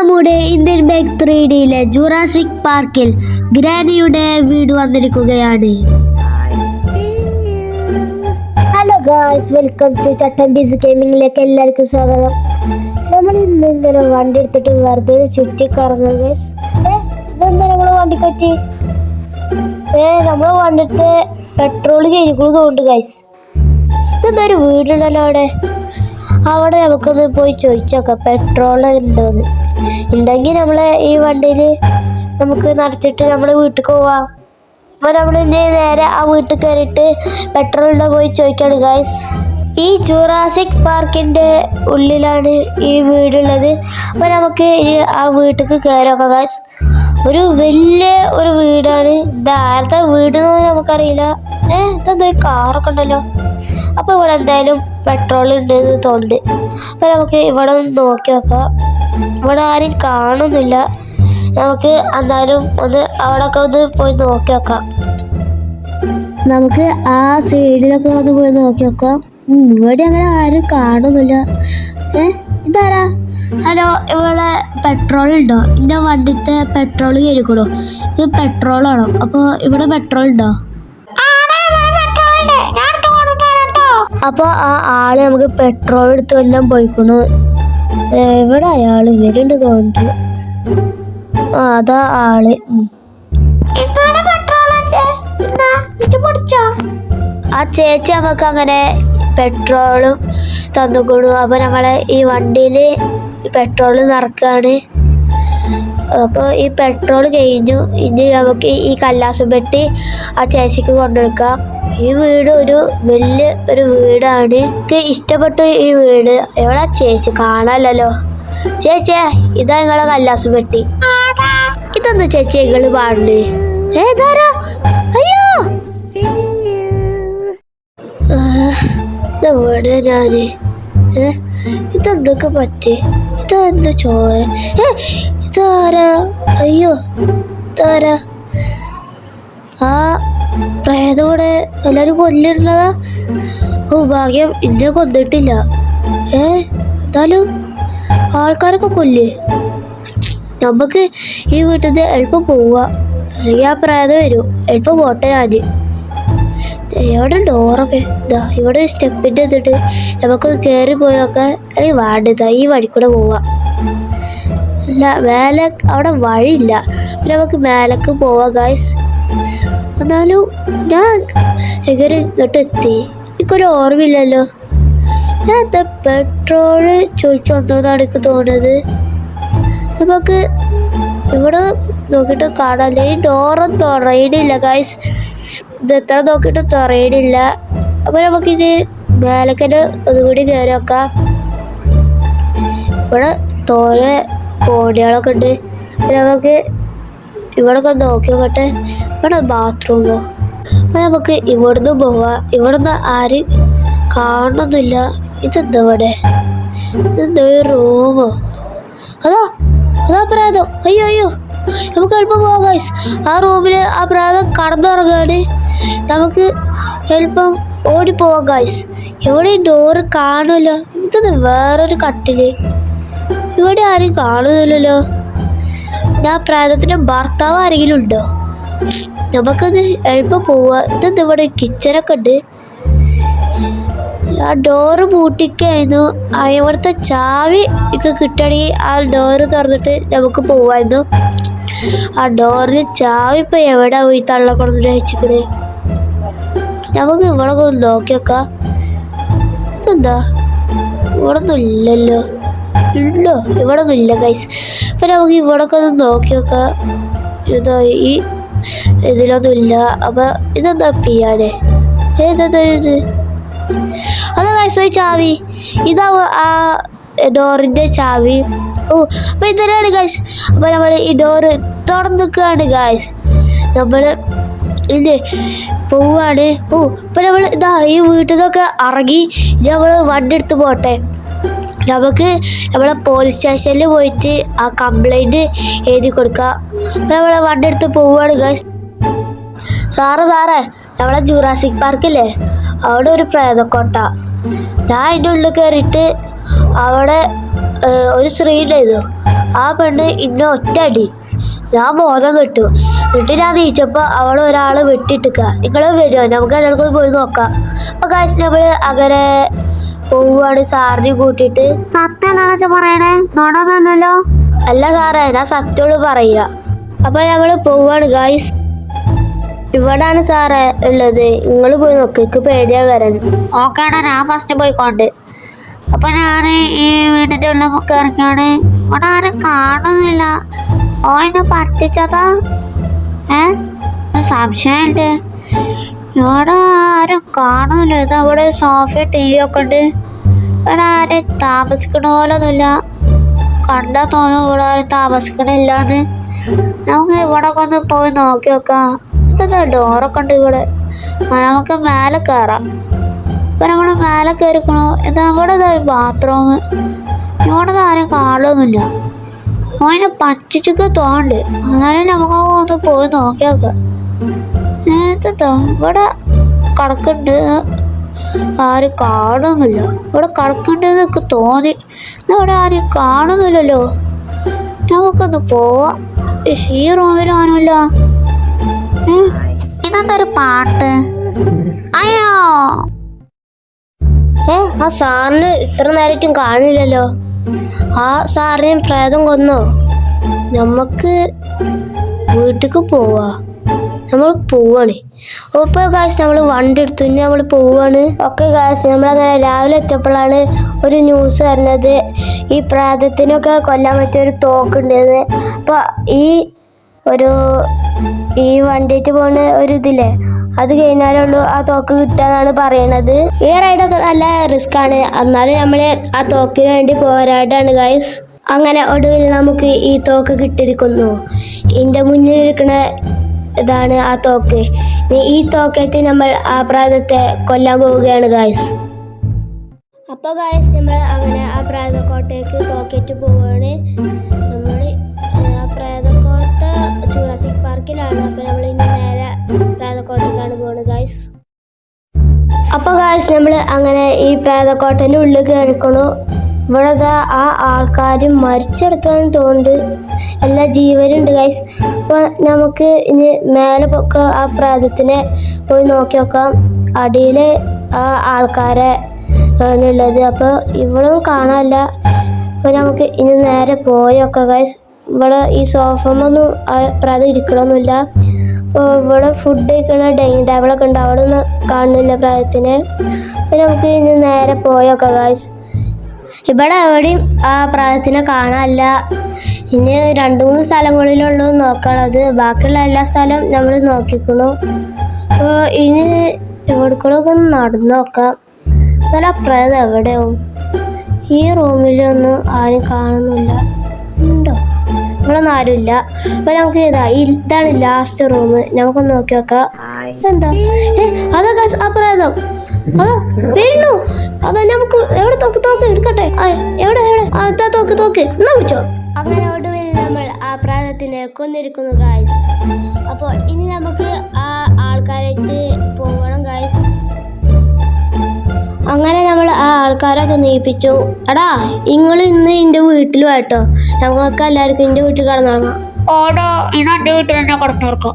നമ്മുടെ Indian bike three ഡിയിലെ Jurassic പാർക്കിൽ ഗ്രാനിയുടെ വീട് വന്നിരിക്കുകയാണ്. Hello guys welcome to Chattambees ഗെയിമിംഗിലേക്ക് എല്ലാവർക്കും സ്വാഗതം. നമ്മൾ ഇന്ന് ഇങ്ങനെ വണ്ടി എടുത്തിട്ട് വെറുതെ ചുറ്റി കറങ്ങുക ഗൈസ് ഇതെന്താ നമ്മളെ വണ്ടി കറ്റി ഏ നമ്മളെ വണ്ടിട്ട് പെട്രോൾ കഴിഞ്ഞിക്കുള്ളൂ തോണ്ട് ഗൈസ് ഇതെന്താ ഒരു വീടുണ്ടല്ലോ അവിടെ? അവിടെ നമുക്കൊന്ന് പോയി ചോദിച്ചോക്കാം പെട്രോൾ ഉണ്ടോന്ന്. ഉണ്ടെങ്കിൽ നമ്മളെ ഈ വണ്ടിയിൽ നമുക്ക് നടത്തിയിട്ട് നമ്മുടെ വീട്ടിൽ പോവാം. അപ്പോൾ നമ്മൾ നേരെ ആ വീട്ടിൽ കയറിയിട്ട് പെട്രോളിന്റെ പോയി ചോദിക്കാണ് ഗായ്സ് ഈ ജൂറാസിക് പാർക്കിന്റെ ഉള്ളിലാണ് ഈ വീടുള്ളത്. അപ്പോൾ നമുക്ക് ആ വീട്ടിൽ കയറാം ഗായ്സ് ഒരു വലിയ ഒരു വീടാണ്. ഇത് ആരുടെ വീട് നമുക്കറിയില്ല. ഏ ഇതെന്താ കാറൊക്കെ ഉണ്ടല്ലോ? അപ്പോൾ ഇവിടെ എന്തായാലും പെട്രോൾ ഉണ്ട് തോന്നുന്നുണ്ട്. അപ്പോൾ നമുക്ക് ഇവിടെ നോക്കി നോക്കാം. ഇവിടെ ആരും കാണുന്നില്ല. നമുക്ക് എന്തായാലും ഒന്ന് അവിടെയൊക്കെ ഒന്ന് പോയി നോക്കി നോക്കാം നമുക്ക് ആ സൈഡിലൊക്കെ ഒന്ന് പോയി നോക്കി നോക്കാം ഇവിടെ അങ്ങനെ ആരും കാണുന്നില്ല. ഏ ഇതാരാ? ഹലോ ഇവിടെ പെട്രോൾ ഉണ്ടോ? എന്റെ വണ്ടിത്തെ പെട്രോൾ കയറിക്കണോ ഇത് പെട്രോൾ പെട്രോളാണോ അപ്പോൾ ഇവിടെ പെട്രോൾ ഉണ്ടോ? അപ്പോൾ ആ ആൾ നമുക്ക് പെട്രോൾ എടുത്ത് കൊല്ലം പോയിക്കണു. എവിടെ അയാൾ വരുന്നുണ്ട് തോന്നുന്നു ആ അതാ ആൾ. ആ ചേച്ചി നമുക്ക് അങ്ങനെ പെട്രോളും തന്നുകൊടു അപ്പൊ നമ്മളെ ഈ വണ്ടിയിൽ പെട്രോൾ നിറക്കാണ്. അപ്പോൾ ഈ പെട്രോൾ കഴിഞ്ഞു. ഇനി നമുക്ക് ഈ കല്ലാസം പെട്ടി ആ ചേച്ചിക്ക് കൊണ്ടെടുക്കാം ഈ വീട് ഒരു വലിയ ഒരു വീടാണ്. എനിക്ക് ഇഷ്ടപ്പെട്ടു ഈ വീട്. എവിടെ ചേച്ചി? കാണാലല്ലോ ചേച്ചിയെ ഇതാ നിങ്ങളെ കല്ലാസം പെട്ടി. ഇതെന്താ ചേച്ചി നിങ്ങൾ പാടുന്നത് ഏതാരാ അയ്യോ! ഇതെവിടെ ഞാൻ. ഇതെന്തൊക്കെ പറ്റി? ഇതെന്താ ചോര? ഏ ഇതാരാ അയ്യോ താര. ആ പ്രേതോടെ എല്ലാരും കൊല്ലിടുന്നതാ? ഓ ഭാഗ്യം ഇന്നെ കൊന്നിട്ടില്ല. ഏ എന്നാലും ആൾക്കാരൊക്കെ കൊല്ലേ. നമുക്ക് ഈ വീട്ടിൽ നിന്ന് എളുപ്പം പോവാ. അല്ലെങ്കിൽ ആ പ്രേതം വരും. എളുപ്പം പോട്ടെ ഞാൻ. എവിടെ ഡോറൊക്കെ? ഇതാ ഇവിടെ സ്റ്റെപ്പിന്റെ ഇതിട്ട് നമുക്ക് കയറി പോയൊക്കെ അല്ലെങ്കിൽ വേണ്ടതാ. ഈ വഴി കൂടെ പോവാം. അല്ല മേലെ അവിടെ വഴിയില്ല. പിന്നെ നമുക്ക് മേലേക്ക് പോവാം ഗായ്സ് എന്നാലും ഞാൻ എങ്ങനെ ഇങ്ങോട്ട് എത്തി. എനിക്കൊരു ഓർമ്മയില്ലല്ലോ. ഞാൻ എന്താ പെട്രോൾ ചോദിച്ചു വന്നതാണ് എനിക്ക് തോന്നുന്നത്. നമുക്ക് ഇവിടെ നോക്കിയിട്ട് കാണാൻ ഈ ഡോറും തുറയണില്ല ഗായ്സ് ഇത് എത്ര നോക്കിയിട്ട് തുറയണില്ല. അപ്പൊ നമുക്കിത് മേലക്കന് ഒന്നുകൂടി കയറി നോക്കാം. ഇവിടെ തോരെ കോടികളൊക്കെ ഉണ്ട് പിന്നെ നമുക്ക് ഇവിടെ ഒക്കെ നോക്കി നോക്കട്ടെ ഇവിടെ ബാത്റൂമോ അപ്പം നമുക്ക് ഇവിടുന്ന് പോവാ. ഇവിടുന്ന് ആരും കാണുന്നില്ല ഇതെന്താ ഇവിടെ? ഇതെന്താ റൂമോ അതാ അതാ പ്രാതം. അയ്യോ അയ്യോ. നമുക്ക് എളുപ്പം പോവാം ആ റൂമിൽ ആ പ്രാതം കടന്നുറങ്ങാണ്. നമുക്ക് എളുപ്പം ഓടിപ്പോവാം ഗൈസ് എവിടെ ഡോറ് കാണുമല്ലോ. ഇതൊന്ന് വേറൊരു കട്ടിൽ. ഇവിടെ ആരും കാണുന്നില്ലല്ലോ. ഞാൻ പ്രായത്തിന്റെ ഭർത്താവ് ആരെങ്കിലും ഉണ്ടോ? നമുക്കത് എളുപ്പം പോവാ. ഇതെന്ത് ഇവിടെ കിച്ചനൊക്കെ ഉണ്ട്? ആ ഡോറ് പൂട്ടിക്കായിരുന്നു. അവിടുത്തെ ചാവി ഒക്കെ കിട്ടണമെങ്കിൽ ആ ഡോറ് തുറന്നിട്ട് നമുക്ക് പോവായിരുന്നു. ആ ഡോറിൽ ചാവി ഇപ്പൊ എവിടെ പോയി തള്ള കൊടുത്തിട്ട് വെച്ചിക്കണ് നമുക്ക് ഇവിടെ ഒന്ന് നോക്കാം. ഇതെന്താ? ഇവിടെ ഒന്നും ഇല്ലല്ലോ. ഉണ്ടോ? ഇവിടെ ഒന്നും ഇല്ല ഗൈസ് അപ്പൊ നമുക്ക് ഇവിടെ ഒക്കെ ഒന്ന് നോക്കി നോക്കാം. ഇതാ ഈ ഇതിലൊന്നും ഇല്ല അപ്പൊ ഇതെന്താ പിയാനെ? ഏതെന്താ ഇത്? അതാ ഗൈസ് ഈ ചാവി. ഇതാ ആ ഡോറിന്റെ ചാവി. ഓ അപ്പൊ ഇതന്നെയാണ് ഗൈസ് അപ്പൊ നമ്മൾ ഈ ഡോറ് തുറന്നിക്കുകയാണ് ഗൈസ് നമ്മൾ ഇല്ലേ പോവാണ് ഓ അപ്പൊ നമ്മൾ ഇതാ ഈ വീട്ടിൽ നിന്നൊക്കെ ഇറങ്ങി ഇനി നമ്മൾ വണ്ടി എടുത്ത് പോട്ടെ. നമുക്ക് നമ്മളെ പോലീസ് സ്റ്റേഷനിൽ പോയിട്ട് ആ കംപ്ലൈന്റ് എഴുതി കൊടുക്കാം. നമ്മളെ വണ്ടി എടുത്ത് പോവുകയാണ് ഗൈസ് സാറ് സാറേ നമ്മളെ ജൂറാസിക് പാർക്കില്ലേ അവിടെ ഒരു പ്രേതക്കോട്ട. ഞാൻ അതിന്റെ ഉള്ളിൽ കയറിയിട്ട് അവിടെ ഒരു സ്ത്രീ ഉണ്ടായിരുന്നു. ആ പെണ്ണ് ഇന്ന ഒറ്റ അടി. ഞാൻ ബോധം കിട്ടു. എന്നിട്ട് ഞാൻ നീച്ചപ്പോൾ അവൾ ഒരാൾ വെട്ടിട്ടിക്ക നിങ്ങൾ വരുമോ നമുക്ക് എല്ലാവർക്കും പോയി നോക്കാം. അപ്പോൾ കാശ് നമ്മൾ അങ്ങനെ പോവുകയാണ് സാറിന് കൂട്ടിട്ട് സത്യമാണോ പറയണേ? നോടൊന്നല്ലോ അല്ല സാറേ ഞാൻ സത്യമുള്ള പറയുക അപ്പൊ നമ്മൾ പോവാണ് ഗായ്സ് ഇവിടാണ് സാറേ ഉള്ളത്. നിങ്ങൾ പോയി നോക്ക് എനിക്ക് പേടിയാണ് വരാൻ. ഓക്കേടാ ഞാൻ ഫസ്റ്റ് പോയിക്കോണ്ട്. അപ്പൊ ഞാൻ ഈ വീടിന്റെ ഉള്ളിൽ കയറിക്കാണ്. ഇവിടെ ആരും കാണുന്നില്ല. ഓ എന്നെ പറ്റിച്ചതാ. ഏ? സംശയമുണ്ട്. ഇവിടെ ആരും കാണൂല. ഇത് അവിടെ സോഫ ടി വി ഒക്കെ ഉണ്ട്. ഇവിടെ ആരും താമസിക്കണ പോലൊന്നുമില്ല. കണ്ടാ തോന്നും ഇവിടെ ആരും താമസിക്കണില്ലാന്ന്. നമുക്ക് ഇവിടെ ഒന്ന് പോയി നോക്കി നോക്കാം. ഇതെന്താ ഡോറൊക്കെ ഉണ്ട് ഇവിടെ. നമുക്ക് മേലെ കയറാം ഇപ്പൊ നമ്മൾ മേലെ കയറിക്കണോ ഇത് അവിടെ ബാത്റൂം ഇവിടെ ആരും കാണുന്നില്ല ഓനെ പറ്റിച്ചൊക്കെ തോണ്ട് എന്നാലും നമുക്ക് ഒന്ന് പോയി നോക്കി ഏതാ ഇവിടെ കിടക്കുന്നുണ്ട് ആരും കാണുന്നില്ല. ഇവിടെ കിടക്കുന്നുണ്ടെന്ന് എനിക്ക് തോന്നി. ഇവിടെ ആരും കാണുന്നില്ലല്ലോ. നമുക്കൊന്ന് പോവാം. ഈ റൂമിലാണല്ലോ ഇതെന്താ ഇതെന്തൊരു പാട്ട്? അയ്യോ. ഏ ആ സാറിന് ഇത്ര നേരമായിട്ടും കാണില്ലല്ലോ. ആ സാറിനെ പ്രേതം കൊന്നോ? നമുക്ക് വീട്ടിക്ക് പോവാ. നമ്മൾ പോവാണ്. ഓപ്പോ കാശ് നമ്മൾ വണ്ടി എടുത്തു. ഇനി നമ്മൾ പോവാണ്. ഒക്കെ കാശ് നമ്മളങ്ങനെ രാവിലെ എത്തിയപ്പോഴാണ് ഒരു ന്യൂസ് വരുന്നത്. ഈ പ്രാതത്തിനൊക്കെ കൊല്ലാൻ പറ്റിയ ഒരു തോക്കുണ്ടെന്ന് അപ്പൊ ഈ ഒരു ഈ വണ്ടിയിട്ട് പോണ ഒരു ഇതില്ലേ? അത് കഴിഞ്ഞാലുള്ളൂ ആ തോക്ക് കിട്ടാന്നാണ് പറയണത്. ഈ റൈഡൊക്കെ നല്ല റിസ്ക് ആണ്. എന്നാലും നമ്മൾ ആ തോക്കിന് വേണ്ടി പോരാടാണ് ഗൈസ് അങ്ങനെ ഒടുവിൽ നമുക്ക് ഈ തോക്ക് കിട്ടിയിരിക്കുന്നു. ഇതിന്റെ മുന്നിലിരിക്കുന്ന ഇതാണ് ആ തോക്ക്. ഈ തോക്കേറ്റ് നമ്മൾ ആ പ്രാതത്തെ കൊല്ലാൻ പോവുകയാണ് ഗായസ് അപ്പോൾ ഗായസ് നമ്മൾ അങ്ങനെ ആ പ്രാതക്കോട്ടയ്ക്ക് തോക്കേറ്റ് പോവുകയാണ് നമ്മൾ ആ പ്രാതക്കോട്ട ജൂറാസിക് പാർക്കിലാണ്. അപ്പോൾ നമ്മൾ ഇനി നേരെ പ്രാതക്കോട്ടയ്ക്കാണ് പോകുന്നത് ഗായസ് അപ്പോൾ ഗായസ് നമ്മൾ അങ്ങനെ ഈ പ്രാതക്കോട്ടന്റെ ഉള്ളിൽ കയറിക്കണു ഇവിടെ ആ ആൾക്കാർ മരിച്ചെടുക്കാൻ തോണ്ട് എല്ലാ ജീവനുണ്ട് ഗൈസ് അപ്പോൾ നമുക്ക് ഇനി മേലെ പൊക്കെ ആ പ്രാതത്തിനെ പോയി നോക്കി നോക്കാം. അടിയിൽ ആ ആൾക്കാരെ ആണുള്ളത് അപ്പോൾ ഇവിടെ കാണാനില്ല. അപ്പോൾ നമുക്ക് ഇനി നേരെ പോയൊക്കെ ഗൈസ് ഇവിടെ ഈ സോഫമൊന്നും പ്രാതം ഇരിക്കണമൊന്നുമില്ല അപ്പോൾ ഇവിടെ ഫുഡ് കഴിക്കണ ഡൈനിങ് ടേബിളൊക്കെ ഉണ്ട്. അവിടെ ഒന്നും കാണുന്നില്ല പ്രായത്തിന് അപ്പോൾ നമുക്ക് ഇനി നേരെ പോയൊക്കെ ഗൈസ് ഇവിടെ എവിടെയും ആ പ്രായത്തിനെ കാണാനില്ല. ഇനി രണ്ട് മൂന്ന് സ്ഥലങ്ങളിലുള്ളൂ നോക്കണത് ബാക്കിയുള്ള എല്ലാ സ്ഥലവും നമ്മൾ നോക്കിക്കണു. അപ്പോൾ ഇനി ഇവിടേക്കൂടെ ഒന്ന് നടന്നു നോക്കാം. ആ പ്രേതം എവിടെയാവും ഈ റൂമിലൊന്നും ആരും കാണുന്നില്ല. ഉണ്ടോ? നമ്മളൊന്നും ആരുമില്ല. അപ്പൊ നമുക്ക് ഇതാ ഇതാണ് ലാസ്റ്റ് റൂം നമുക്കൊന്ന് നോക്കി നോക്കാം. എന്താ ഏ അതാ വരുന്നു. അതാ നമുക്ക് എവിടെ തോക്ക് തോക്ക് എടുക്കട്ടെ? എവിടെ എവിടെ? അതാ തോക്ക് തോക്ക്. എന്നാ പിടിച്ചോ? അങ്ങനെ ഒടുവിൽ നമ്മൾ ആ പ്രാതത്തിനെ കൊന്നിരിക്കുന്നു ഗായ്സ് അപ്പോൾ ഇനി നമുക്ക് ആ ആൾക്കാരായിട്ട് പോകണം ഗായ്സ് അങ്ങനെ നമ്മൾ ആ ആൾക്കാരൊക്കെ നീപ്പിച്ചു. എടാ നിങ്ങൾ ഇന്ന് എന്റെ വീട്ടിൽ കേട്ടോ ഞങ്ങൾക്ക് എല്ലാവർക്കും എന്റെ വീട്ടിൽ കിടന്നുറങ്ങാം. ഓടോ ഇത് എന്റെ വീട്ടിൽ തന്നെ കിടന്നുറക്കും